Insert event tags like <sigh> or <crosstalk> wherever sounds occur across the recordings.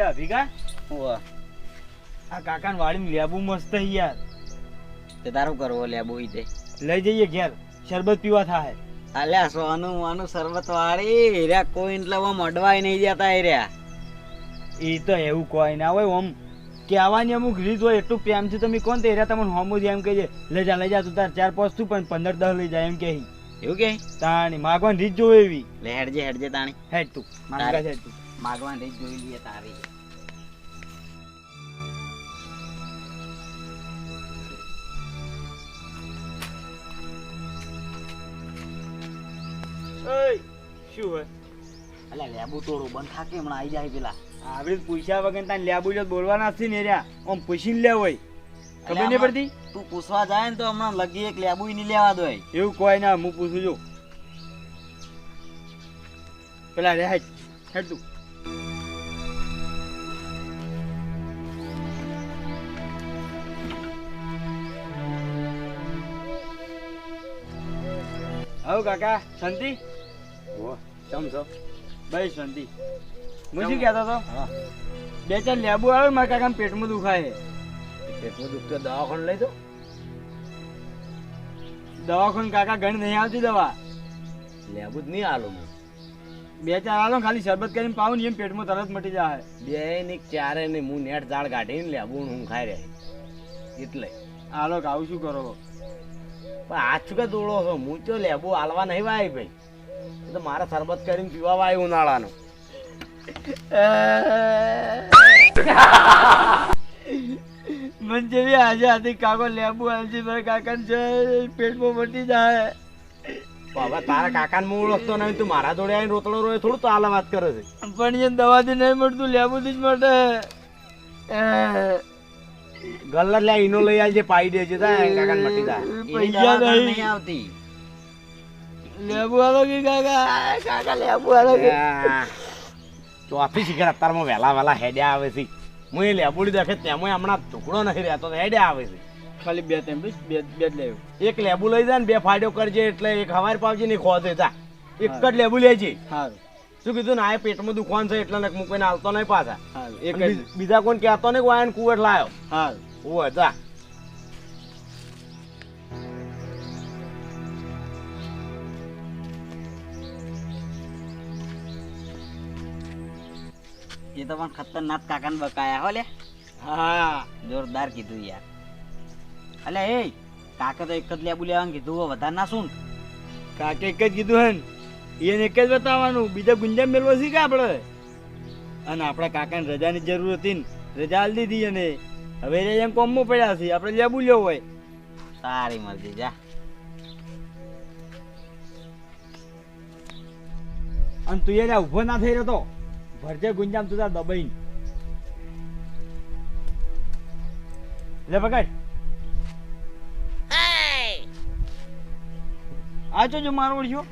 તે અભિકા ઓવા આ કાકાને વાડીમાં લેબુ મસ્ત છે યાર તે તારું કરવો લેબુ ઈ દે. લઈ જઈએ ઘેર. શરબત પીવા થાય અલ્યા સોનું વાનું શરબત વાળી. રે કોઈ એટલે આમ અડવાય નહીં જતા રહ્યા. એ તો એવું કોઈ ના હોય ઓમ. કહેવાની અમુક રીત હોય એટલું પ્રેમથી તમે કોણ તે એરા તમને હોમો જ એમ કહેજે લઈ જા લઈ જા તું તાર ચાર પાંચ તું પણ પંદર દસ લઈ જાય એમ કહે એવું કે? તાણી માગવાની રીત જોવે એવી. લે હેડજે હેડજે તાણી. હેડ તું. માગવાન રીત જોઈ લઈએ તારી. ઓય શું હોય? અલ્યા લેબુ તોડું બંધ થાકે હમણાં આવી જાય પેલા. આપણે પૂછ્યા વગર તાન લેબુ જો બોલવાના નથી ને રહ્યા આમ પૂછીને લે હોય. ખબર નહીં પડતી? તું પૂછવા જાય ને તો હમણાં લગી એક લેબુ નહીં લેવા દો. એવું કોઈ ના હું પૂછું છું. પેલા રે હેડ હેડ તું. આવો કાકા શાંતિ? ચમ છો? ભાઈ શાંતિ. હું શું કહેતો હતો? બે ચાર લેબુ આવે મારા કાકા પેટમાં દુખાય. પેટમાં દુખતો દવાખાને લઈ દો. દવાખાનું કાકા ઘણી નહીં આવતી દવા. લેબુ જ નહીં આલો હું બે ચાર આલો ખાલી શરબત કરીને પાવું ને એમ પેટમાં તરત મટી જાય. બે ને ચારે ને હું નેટ ઝાડ કાઢીને લેબુ હું ખાઈ રહે. એટલે. આલો ખાવું શું કરો? પણ આ શું કે દોડો છો? હું તો લેબુ આલવા નહીં વાય ભાઈ. એ તો મારા શરબત કરીને પીવા આવ્યું ઉનાળાનો. મને જેવી આજે આથી કાકો લેબુ આલજી મારા કાકાને છે પેટમાં મટી જાય. બાબા હવે તારા કાકાને હું ઓળખતો નહીં તું મારા જોડે આવીને રોતડો રોય થોડું તો આલા વાત કરે છે. પણ એ દવાથી નહીં મળતું લેબુથી જ મળે. ગલ્લર લે ઈનો લઈ આવજે પાઈ દેજે તા કાકાને મટી જાય. પૈસા નહીં. આવતી. લેબુ આલો કે કાકા કાકા લેબુ આલો કે ચોથી શિખર અત્યારમાં વહેલા વહેલા હેડ્યા આવે છે. હું એ લેબુડી દેખે તેમાં હમણાં ટુકડો નહીં રહેતો તો હેડ્યા આવે છે. ખાલી બે તેમ બે બે જ લેવું. એક લેબુ લઈ જાય ને બે ફાડ્યો કરજે એટલે એક હવાર પાવજે ને ખો દેતા એક જ લેબુ લેજે હા શું કીધું ને આ પેટમાં દુખવાનું છે એટલે નક મૂકીને હાલતો નહીં પાછા. એક બીજા કોણ કહેતો નહીં વાયન કુવર લાયો. હા ઓ જા. તો પણ ખતરનાક કાકાને બકાયા હો લે. હા. જોરદાર કીધું યાર. અલે એ કાકા તો એક જ લેબુ લેવાનું કીધું હો, વધારે ના શું કાકે એક જ કીધું હે ને એને એક જ બતાવવાનું બીજા ગુંજા મેળવો છે કે આપણે અને આપણા કાકાને રજાની જરૂર હતી ને રજા આલી દીધી અને હવે એમ કોમમાં પડ્યા છે આપણે લેબુ લેવો હોય. સારી મરજી જા. અને તું એને ઊભો ના થઈ રહ્યો તો. ભરજે ગુંજામ તું તાર દબાઈને. લે પકડ. આ જો જો મારો ઓળખ્યો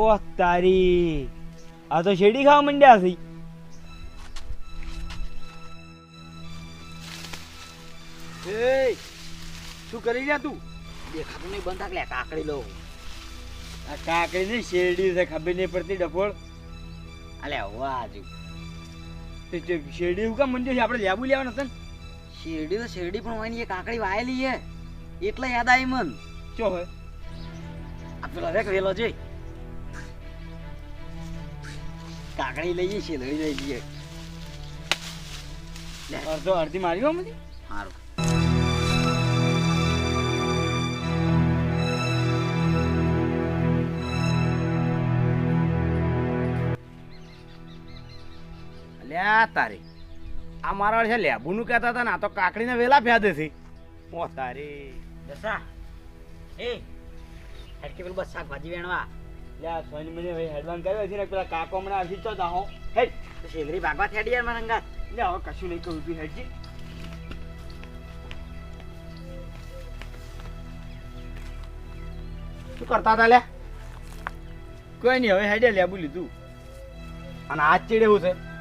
ઓહ તારી. આ તો શેરડી ખાવા માંડ્યા છે. એ શું કરી રહ્યા તું? દેખાતું નહીં બંધ થાક લે કાકડી લો આ કાકડી ની શેરડી છે ખબર નહીં પડતી ડફોળ. અલે વાહ જો. તે જે શેરડી એવું કામ મંડ્યો છે? આપણે લેબુ લેવાનું હતા ને? શેરડી તો શેરડી પણ હોય ને એ કાકડી વાયેલી છે. એટલે યાદ આવી મન. ચો હોય આ પેલો રેક વેલો જોઈ. કાકડી લઈ જઈએ શેરડી લઈ જઈએ અડધો અડધી મારી હો મધી સારું અલ્યા તારી. આ મારા છે લેબુનું કહેતા હતા ને આ તો કાકડીને વેલા ફ્યાદે છે. ઓ તારી. દસા એ હેડકી પેલું બસ શાકભાજી વેણવા. લે સોની મને ભાઈ હેડવાન કર્યો છે ને પેલા કાકો હમણાં આવશે તો દાહો હેડ. શેરડી ભાગવા થેડી યાર મારા અંગાત. લે હવે કશું નહીં કહું હેડજી. શું કરતા હતા લે? કોઈ નહીં હવે હેડે લેબુ લીધું. અને આ ચીડે એવું છે.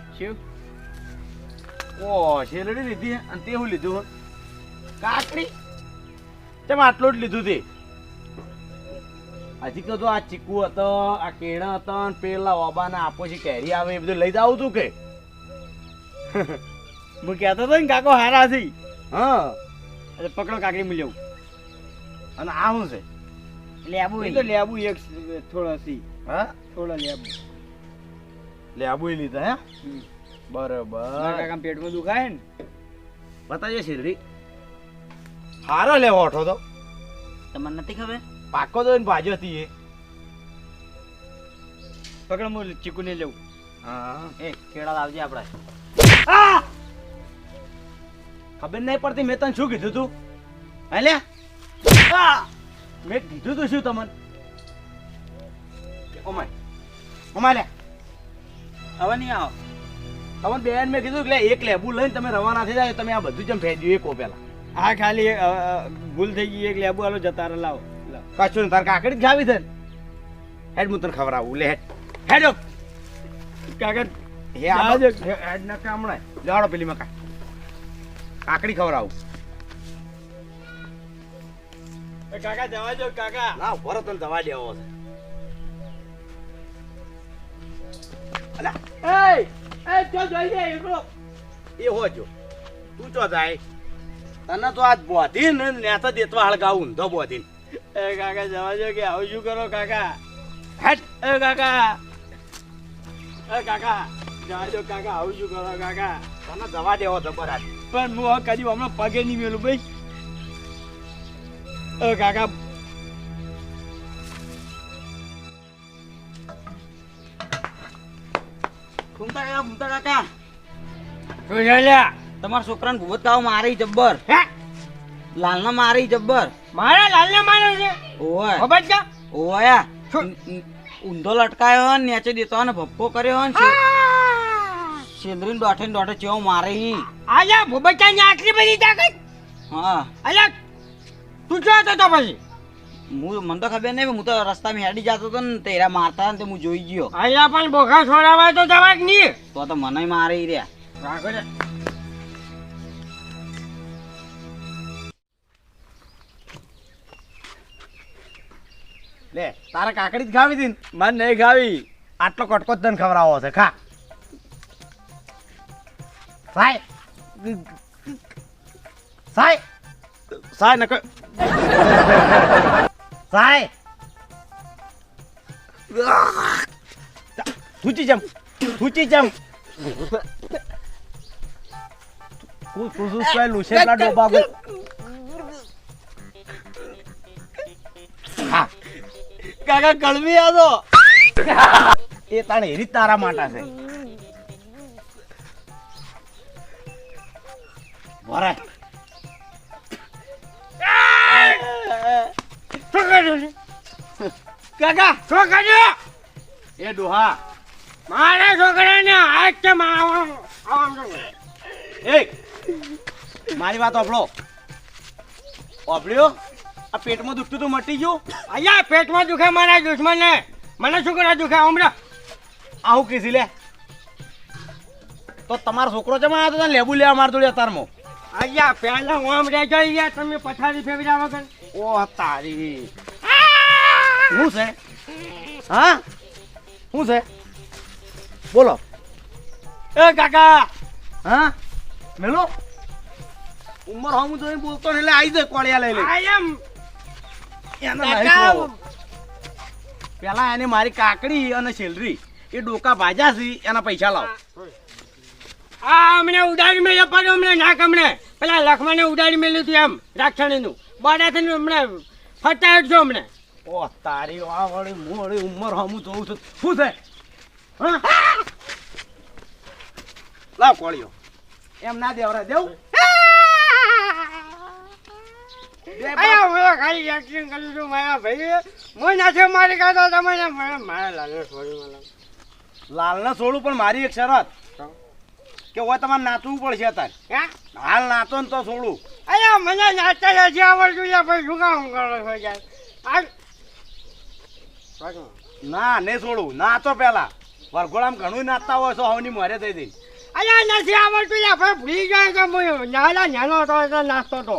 ઓ શેરડી લીધી અને તે હું લીધું? કાકડી? તેમ આટલું જ લીધું તે? હજી તો આ ચીકુ હતો આ કેળા હતા ને પેલા ઓબાના આપો છે કેરી આવે એ બધું લઈ જાવ તું કે? <laughs> હું કહેતો હતો ને કાકો હારા થી હા. એટલે પકડો કાકડી મળ્યું અને આ શું છે? લેબુ એ તો લેબુ એક થોડા સી. હા? થોડા લેબુ. લે આબુ લીધા હે. બરોબર. કાકા પેટમાં દુખાય ને? બતાજે શેરડી. હારો લે ઓઠો તો. તમને નથી ખબર? પાકો તો ભાજો હતી એ. પકડ હું ચીકુ ને લેવું હા. એ કેળા લાવજે આપડા! ખબર નહીં પડતી મેં તને શું કીધું તું? હે! મેં કીધું તું શું તમને? ઓમાય. ઓમાય લે. હવે નહીં આવો. હવે બેન મેં કીધું કે એક લેબુ લઈને તમે રવાના થઈ જાય તમે આ બધું જેમ ફેંદ્યું એકો પેલા હા ખાલી ભૂલ થઈ ગઈ એક લેબુ હાલો જતા લાવો. કશું તાર કાકડી જ ખાવી છે હેડ હું તને ખવડાવું લે હેડ. હેડો જો. કાકા હે આવજો. હેડ ન કે હમણાં જાડો પેલી મકા કાકડી ખવડાવું. એ કાકા જવા દો કાકા. ના તને દવા દેવો છે. એય! એય, ચો જોઈ એકલો. એ હો જો. તું ચો જાય. તને તો આજ બોધી ને નેતા દેતવા હળગાવ ઊંધો બોધી એ કાકા જવા જો કે આવું શું કરો કાકા? હેડ એ કાકા. એ કાકા જવા જો કાકા આવું શું કરો કાકા? તને દવા દેવો જબર પણ હું કદી હમણાં પગે નહીં મેલું ભાઈ. એ કાકા ઘૂમતા કાકા ઘૂમતા કાકા શું છે લ્યા તમારા છોકરાને ભૂત કાવ મારી જબ્બર. હે? લાલના મારી જબ્બર. મારા લાલને મારે છે? ઓય. ખબર છે? ઓયા. ઊંધો લટકાયો ને નેચે દેતો ને ભપકો કર્યો ને સેંદરીન દોઠે ને દોઠે ચેવો મારે ઈ. આયા ભૂબચાની આટલી બધી તાકાત? હા. અલ્યા તું જો તો પછી? હું મને તો ખબર નહીં હું તો રસ્તામાં હેડી જતો હતો ને તેરા મારતા ને તે હું જોઈ ગયો. અહીંયા પણ બોખા છોડાવાય તો જવાય જ નહીં? તો તો મને મારે ઈ રહ્યા લે તારે કાકડી જ ખાવી હતી ને? મને નહીં ખાવી. આટલો કટકો જ તને ખવડાવો છે ખા. સાય સાય સાય નક થૂચી જમ થૂચી જમ ડોબા કાકા કળવી આવો એ તાણે એરી તારા માટે છે. કાકા! શું કર્યું એ ડોહા મારા છોકરાને આજ આમ કરે? એ! મારી વાત ઓફળો ઓફળ્યો આ પેટમાં દુખતું તો મટી ગયું? અહીંયા પેટમાં દુખે મારા દુશ્મનને મને શું કરે દુખે હમણાં? આવું કીધી લે. તો તમારો છોકરો છે તો તને લેબુ લેવા મારતો લે તારમાં અહીંયા પહેલા ઓમ રહેજો ગયા તમે પથારી ફેરવ્યા વગર. ઓ તારી. શું છે? હા? શું છે? બોલો. એ કાકા! હા? મેલો? ઉંમર હું જોઈ બોલતો ને એટલે આવી જાય કોળિયા લઈ લે એને. પેલા એને મારી કાકડી અને સેલરી એ ડોકા ભાજ્યા છે એના પૈસા લાવ. આ અમને ઉડાડી મેળ્યો પડ્યો અમને નાક અમને પેલા લખમાને ઉડાડી મેલ્યું હતું એમ રાક્ષણીનું. બાડાથી અમને ફટાડ છો અમને. ઓ તારી આ વળી મોડી ઉંમર હમું જોઉં છું. શું છે? હા? લાવ કોળિયો એમ ના દેવરા દેવું. અરે હું ખાલી એક્ટિંગ કરું છું મારા ભાઈ હું નથી મારી કાઢો તમે મારા લાલો છોડી મને. લાલને છોડું પણ મારી એક શરત. કે હવે તમારે નાચવું પડશે અત્યારે? હાલ નાચો ને તો છોડું. અરે મને નાચતા નથી આવડતું. ભાઈ શું કામ કરો છો યાર? ના ને છોડું. નાચો પેલા વરઘોડામાં ઘણું નાચતા હોય છો હવની મોરે થઈ દઈ અરે નથી આવડતું. ભાઈ ભૂલી જાય તો હું નાના નાનો હતો એટલે નાચતો હતો.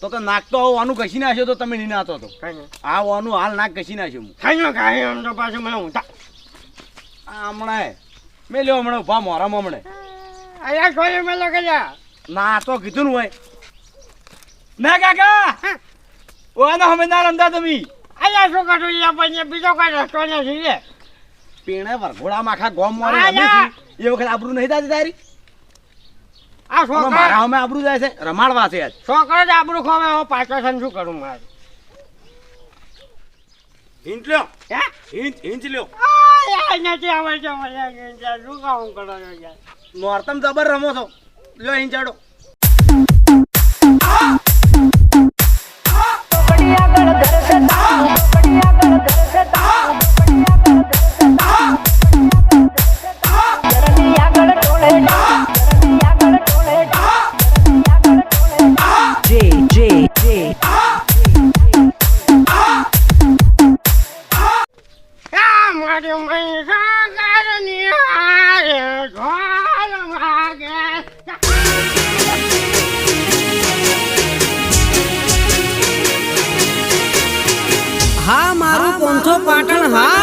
તો તો નાક તો આવું આનું ઘસી નાખ્યો તો તમે નહીં નાતો તો. આ આનું હાલ નાક ઘસી નાખ્યું હું. કઈ નો આમ તો પાછું મને ઊંધા. હમણાં મેં લ્યો હમણાં ઊભા મોરામાં હમણે. અહીંયા કોઈ મેં લગે જા ના તો કીધું ને હોય. ના કાકા! ઓનો ના રમતા તમે. અહીંયા શું કરું? અહીંયા પછી બીજો કોઈ રસ્તો નથી લે પીણે વરઘોડા માખા ગોમ મોરે. એ વખત આબરૂ નહીં થતી તારી? આ છોકરા મારા અમે આબરૂ જાય છે. રમાડવા છે આજ. છોકરો જ આબરૂ ખોવે હું પાછો છે શું કરું મારે? હિંચ લ્યો. હે? હિંચ હિંચ લ્યો. નથી આવડતો મને શું કામ કરો યાર નોર્તમ જબર રમો છો. લ્યો હિંચ ચાડો આ પાટણ હા